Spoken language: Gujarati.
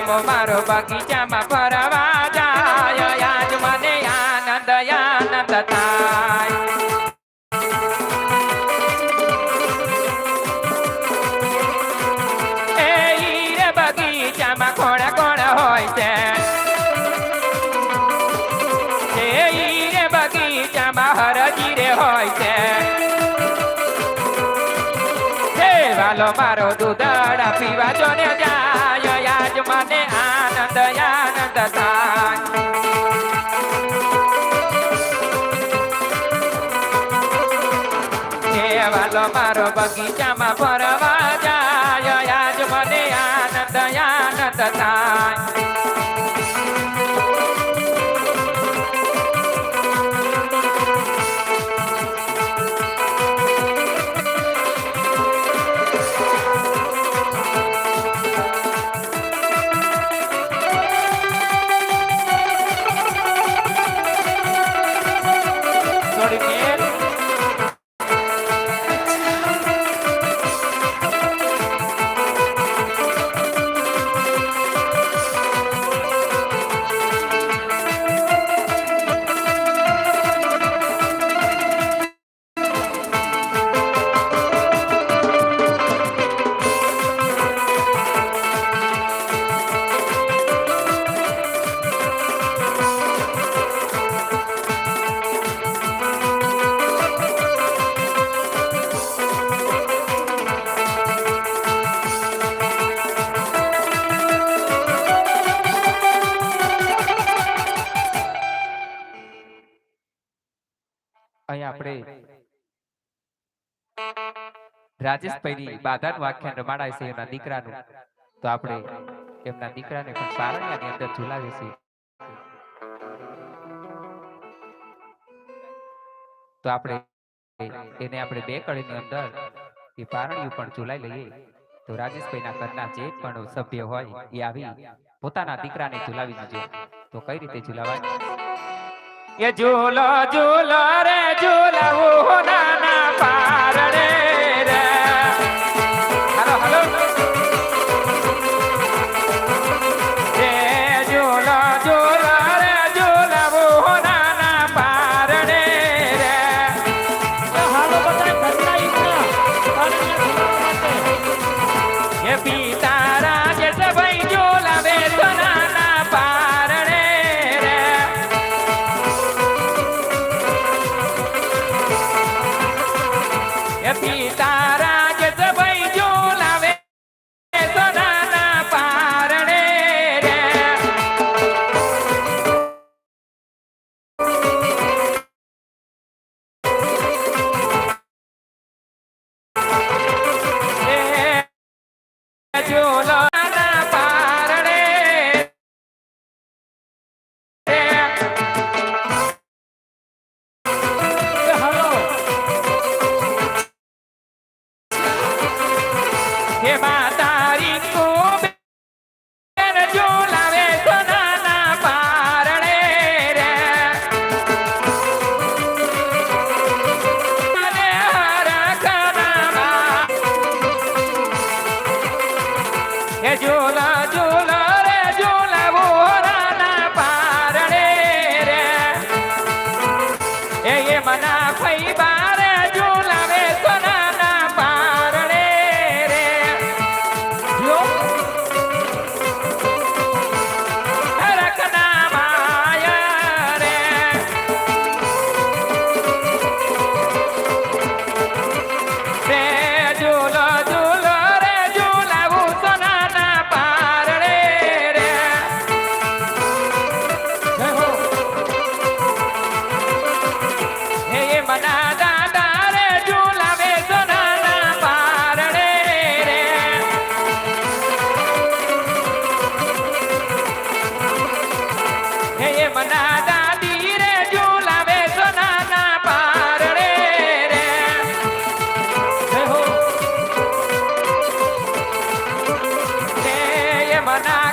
વામો મારો બગીચામાં ફરવા જાય. આજ મને આનંદ આનંદ થાય. બગીચામાં કોણ કોણ હોય છે? બગીચામાં હરજી રે હોય છે. વાલો મારો દૂધડા પીવા જો ને જાય. મને આનંદ આનંદ થાય. વાલો મારો બગીચામાં ફરવા જાય. આજ મને આનંદ આનંદ થાય. આપણે રાજેશભાઈની બાધાન વાખ્યાન રમાડાય છે એના દીકરાનું. તો આપણે એમના દીકરાને પણ પારણિયાની અંદર ઝુલાવીએ છીએ. તો આપણે એને આપણે બે કળીની અંદર એ પારણિયું પણ ઝુલાઈ લઈએ. તો રાજેશભાઈના ઘરના જે પણ સભ્ય હોય એ આવી પોતાના દીકરાને ઝુલાવી દીજો તો કઈ રીતે ઝુલાવાય? એ ઝૂલો ઝૂલો રે Ready for me. જય હો. હે મના